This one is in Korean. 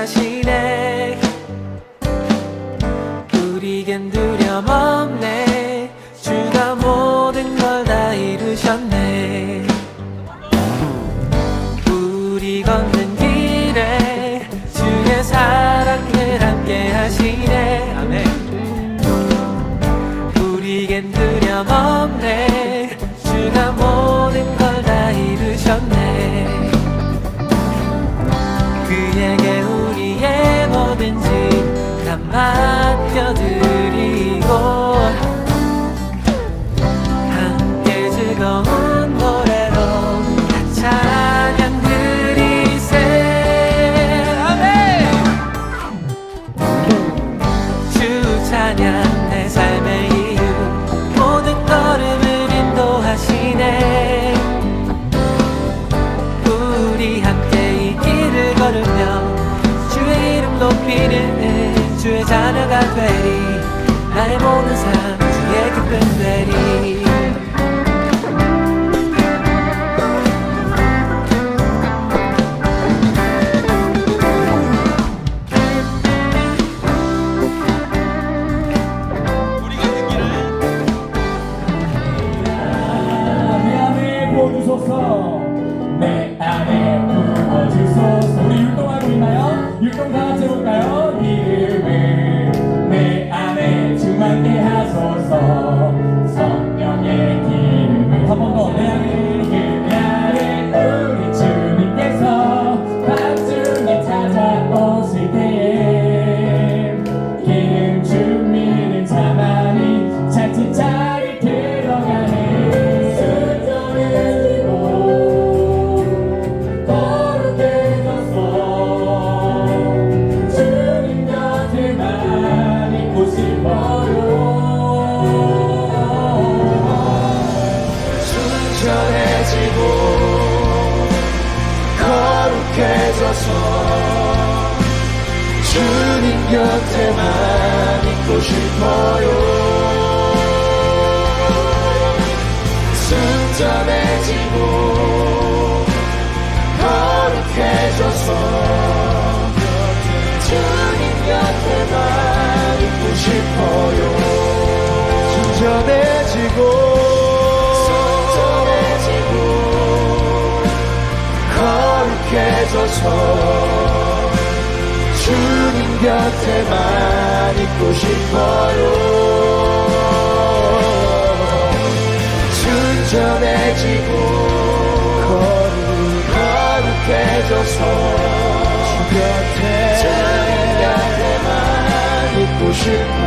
하시네. 우리겐 두려움 없네. 주가 모든 걸 다 이루셨네. 우리 걷는 길에 주의 사랑을 함께 하시네. 아멘. 우리겐 두려움 없네. 주가 모든 맡겨드리고 함께 즐거운 노래로 다 찬양 드리세. 아멘. 주 찬양 내 삶의 이유 모든 걸음을 인도하시네. 우리 함께 이 길을 걸으며 주의 이름 높이는 주의 자녀가 되리. 나의 모든 삶 거룩해져서 주님 곁에만 있고 싶어요. 순전해지고 거룩해져서 주님 곁에만 있고 싶어요. 순전해지고 거룩해져서 주님 곁에만 있고 싶어요. 순전해지고 거룩, 거룩해져서 주 곁에 주님 곁에만 있고 싶어요